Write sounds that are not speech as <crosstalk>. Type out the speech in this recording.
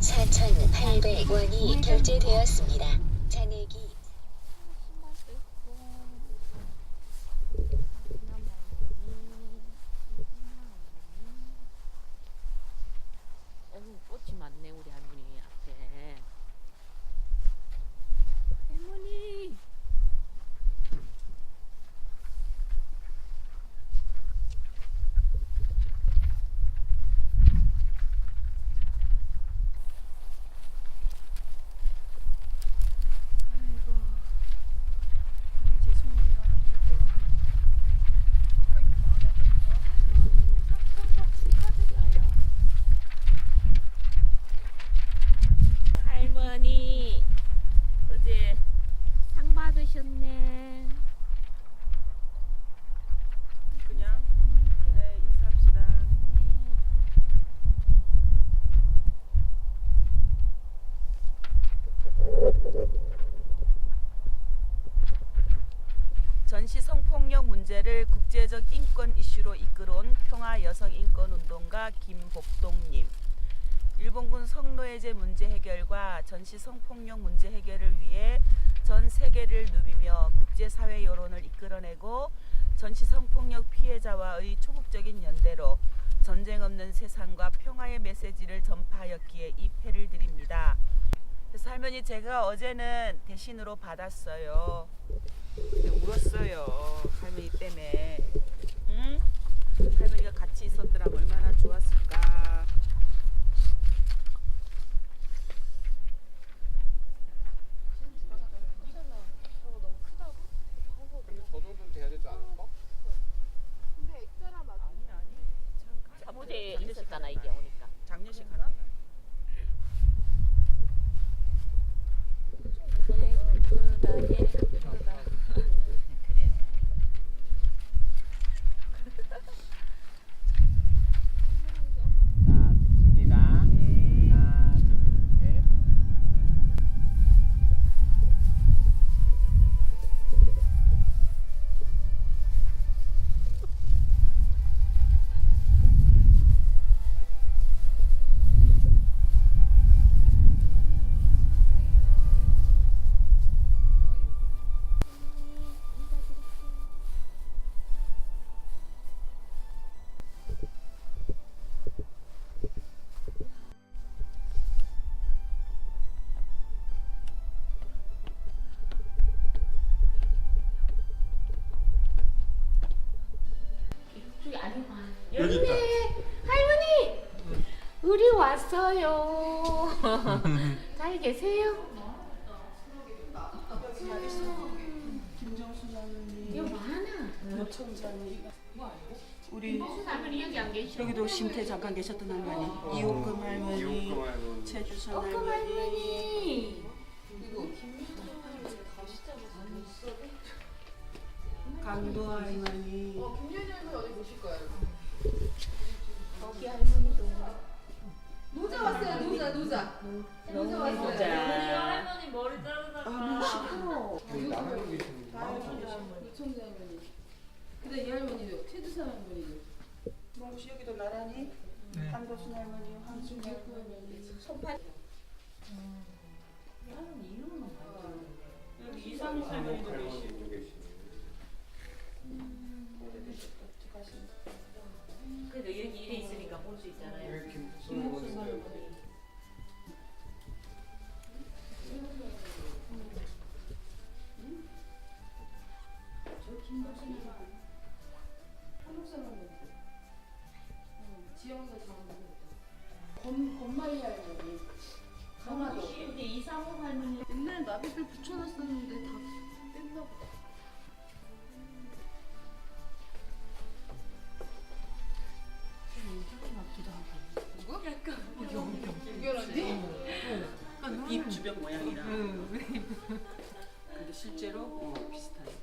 4,800원이 결제되었습니다. 잔액이 꽃이 많네 우리 할머니 앞에 할머니 아이고, 정말 죄송해요. 너무 늦게 할머니 어제 상 받으셨네 그냥 네 인사합시다. 전시 성폭력 문제를 국제적 인권 이슈로 이끌어온 평화 여성 인권 운동가 김복동님. 일본군 성노예제 문제 해결과 전시 성폭력 문제 해결을 위해 전 세계를 누비며 국제사회 여론을 이끌어내고 전시 성폭력 피해자와의 초국적인 연대로 전쟁 없는 세상과 평화의 메시지를 전파하였기에 이 패를 드립니다. 그래서 할머니 제가 어제는 대신으로 받았어요. 울었어요. 할머니 때문에. 응? 할머니가 같이 있었더라면 얼마나 좋았을까. 여기 있다. 할머니 우리 왔어요. <laughs> 잘 계세요? 많아. 노천장이 우리 할머니 여기 안 계셔? 여기도 심태 잠깐 계셨던 할머니. 이옥금 할머니 할머니. 최주선 어 할머니. 강도 할머니. 거 기 할머니도 노자 왔어요 노자 노자. 노자 왔어요. 자. 할머니 머리 아 시끄러 여기 나가고 계시는구나. 노청자 할머니 그다음 이 할머니도 최두산 할머니도. 몽시 여기도 나란히? 한도순 할머니 황순 할머니 여기 이상우 할머니도 계시고. 하면서 저는 그 입 주변 모양이랑. 근데 실제로 어, 비슷하네.